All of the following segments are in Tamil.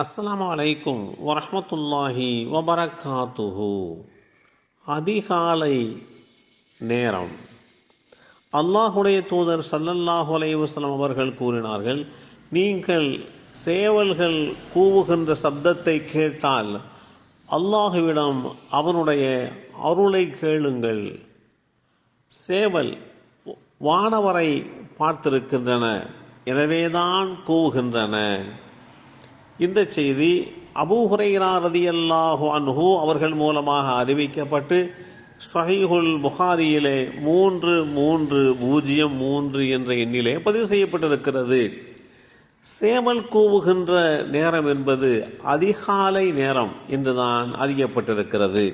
அஸ்லாம் அலைக்கும் வரமத்துல்லாஹி வபரகாத்துஹு. அதிகாலை நேரம். அல்லாஹுடைய தூதர் சல்லல்லாஹு அலைஹி அவர்கள் கூறினார்கள் நீங்கள் சேவல்கள் கூவுகின்ற சப்தத்தை கேட்டால் அல்லாஹுவிடம் அவனுடைய அருளை கேளுங்கள். சேவல் வானவரை பார்த்திருக்கின்றன எனவேதான் கூவுகின்றன. இந்த செய்தி அபூஹுரைரா ரதியல்லாஹு அன்ஹு அவர்கள் மூலமாக அறிவிக்கப்பட்டு சஹீஹுல் புகாரியிலே மூன்று மூன்று பூஜ்ஜியம் மூன்று என்ற எண்ணிலே பதிவு செய்யப்பட்டிருக்கிறது. சேமல் கூவுகின்ற நேரம் என்பது அதிகாலை நேரம் என்றுதான் அறியப்பட்டிருக்கிறது.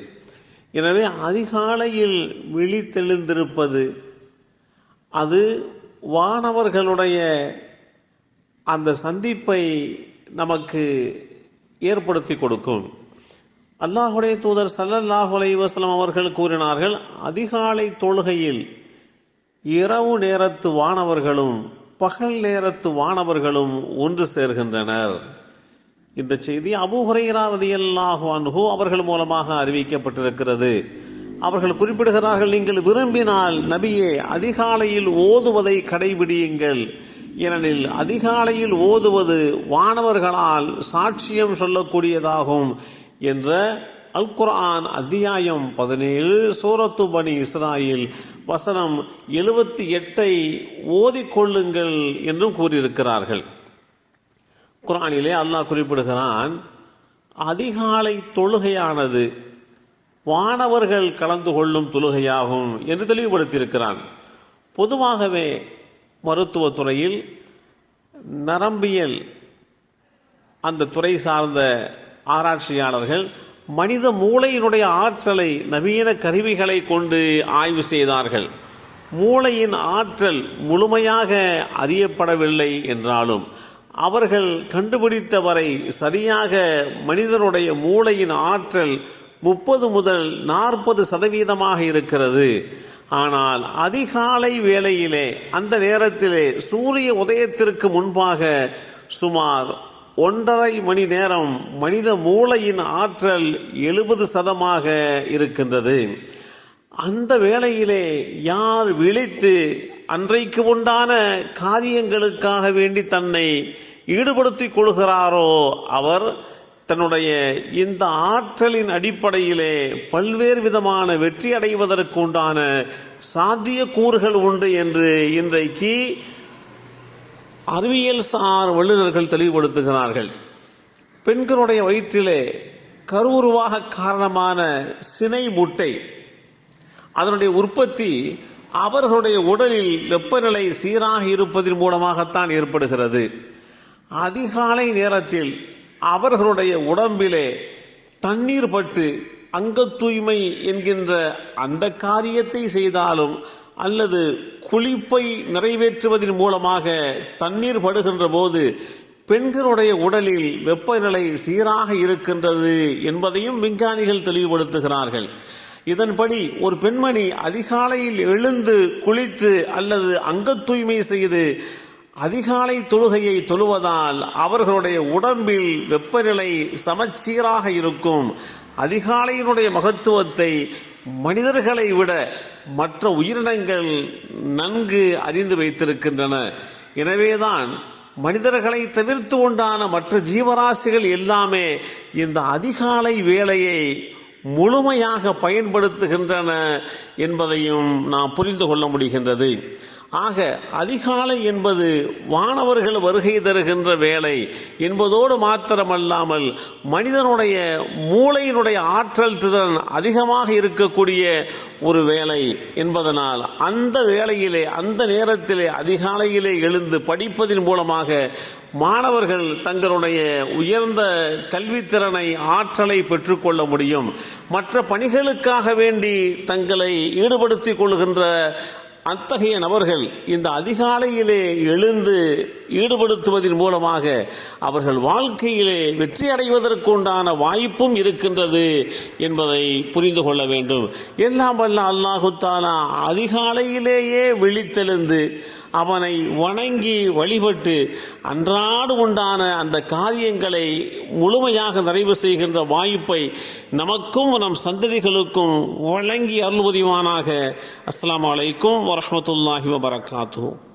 எனவே அதிகாலையில் விழித்தெழுந்திருப்பது அது வானவர்களுடைய அந்த சந்திப்பை நமக்கு ஏற்படுத்தி கொடுக்கும். அல்லாஹுடைய தூதர் சல்லல்லாஹு அலைஹி அவர்கள் கூறினார்கள் அதிகாலை தொழுகையில் இரவு நேரத்து வானவர்களும் பகல் நேரத்து வானவர்களும் ஒன்று சேர்கின்றனர். இந்த செய்தி அபூ ஹுரைரா ரதியல்லாஹு அன்ஹு அவர்கள் மூலமாக அறிவிக்கப்பட்டிருக்கிறது. அவர்கள் குறிப்பிடுகிறார்கள் நீங்கள் விரும்பினால் நபியே அதிகாலையில் ஓதுவதை கடைபிடியுங்கள். ஏனெனில் அதிகாலையில் ஓதுவது வானவர்களால் சாட்சியம் சொல்லக்கூடியதாகும் என்ற அல் குர்ஆன் அத்தியாயம் பதினேழு சூரத்து பனி இஸ்ராயில் வசனம் எழுபத்தி எட்டை ஓதிக்கொள்ளுங்கள் என்றும் கூறியிருக்கிறார்கள். குரானிலே அல்லாஹ் குறிப்பிடுகிறான் அதிகாலை தொழுகையானது வானவர்கள் கலந்து கொள்ளும் தொழுகையாகும் என்று தெளிவுபடுத்தியிருக்கிறான். பொதுவாகவே மருத்துவத்துறையில் நரம்பியல் அந்த துறை சார்ந்த ஆராய்ச்சியாளர்கள் மனித மூளையினுடைய ஆற்றலை நவீன கருவிகளை கொண்டு ஆய்வு செய்தார்கள். மூளையின் ஆற்றல் முழுமையாக அறியப்படவில்லை என்றாலும் அவர்கள் கண்டுபிடித்தவரை சரியாக மனிதனுடைய மூளையின் ஆற்றல் முப்பது முதல் நாற்பது சதவீதமாக இருக்கிறது. ஆனால் அதிகாலை வேளையிலே அந்த நேரத்திலே சூரிய உதயத்திற்கு முன்பாக சுமார் ஒன்றரை மணி நேரம் மனித மூளையின் ஆற்றல் எழுபது சதமாக இருக்கின்றது. அந்த வேளையிலே யார் விழித்து அன்றைக்கு உண்டான காரியங்களுக்காக வேண்டி தன்னை ஈடுபடுத்திக் கொள்கிறாரோ அவர் தன்னுடைய இந்த ஆற்றலின் அடிப்படையிலே பல்வேறு விதமான வெற்றி அடைவதற்கு உண்டான சாத்திய கூறுகள் உண்டு என்று இன்றைக்கு அறிவியல் சார் வல்லுநர்கள் தெளிவுபடுத்துகிறார்கள். பெண்களுடைய வயிற்றிலே கருவுருவாக காரணமான சினை முட்டை அதனுடைய உற்பத்தி அவர்களுடைய உடலில் வெப்பநிலை சீராக இருப்பதன் மூலமாகத்தான் ஏற்படுகிறது. அதிகாலை நேரத்தில் அவர்களுடைய உடம்பிலே தண்ணீர் பட்டு அங்க தூய்மை என்கின்ற அந்த காரியத்தை செய்தாலும் அல்லது குளிப்பை நிறைவேற்றுவதன் மூலமாக தண்ணீர் படுகின்ற போது பெண்களுடைய உடலில் வெப்பநிலை சீராக இருக்கின்றது என்பதையும் விஞ்ஞானிகள் தெளிவுபடுத்துகிறார்கள். இதன்படி ஒரு பெண்மணி அதிகாலையில் எழுந்து குளித்து அல்லது அங்க தூய்மை செய்து அதிகாலை தொழுகையை தொழுவதால் அவர்களுடைய உடம்பில் வெப்பநிலை சமச்சீராக இருக்கும். அதிகாலையினுடைய மகத்துவத்தை மனிதர்களை விட மற்ற உயிரினங்கள் நன்கு அறிந்து வைத்திருக்கின்றன. எனவேதான் மனிதர்களை தவிர்த்து உண்டான மற்ற ஜீவராசிகள் எல்லாமே இந்த அதிகாலை வேலையை முழுமையாக பயன்படுத்துகின்றன என்பதையும் நாம் புரிந்து கொள்ள முடிகின்றது. ஆக அதிகாலை என்பது வானவர்கள் வருகை தருகின்ற வேலை என்பதோடு மாத்திரமல்லாமல் மனிதனுடைய மூளையினுடைய ஆற்றல் திறன் அதிகமாக இருக்கக்கூடிய ஒரு வேலை என்பதனால் அந்த வேளையிலே அந்த நேரத்திலே அதிகாலையிலே எழுந்து படிப்பதன் மூலமாக மாணவர்கள் தங்களுடைய உயர்ந்த கல்வித்திறனை ஆற்றலை பெற்றுக்கொள்ள முடியும். மற்ற பணிகளுக்காக வேண்டி தங்களை ஈடுபடுத்திக் கொள்கின்ற அத்தகைய நபர்கள் இந்த அதிகாலையிலே எழுந்து ஈடுபடுத்துவதன் மூலமாக அவர்கள் வாழ்க்கையிலே வெற்றி அடைவதற்குண்டான வாய்ப்பும் இருக்கின்றது என்பதை புரிந்து கொள்ள வேண்டும். எல்லாம் வல்ல அல்லாஹுத்தாலா அதிகாலையிலேயே விழித்தெழுந்து அவனை வணங்கி வழிபட்டு அன்றாடு உண்டான அந்த காரியங்களை முழுமையாக நிறைவு செய்கின்ற வாய்ப்பை நமக்கும் நம் சந்ததிகளுக்கும் வழங்கி அருள் அஸ்லாம் வலைக்கும் வரமத்துல்லாஹி வரஹ்மத்துல்லாஹி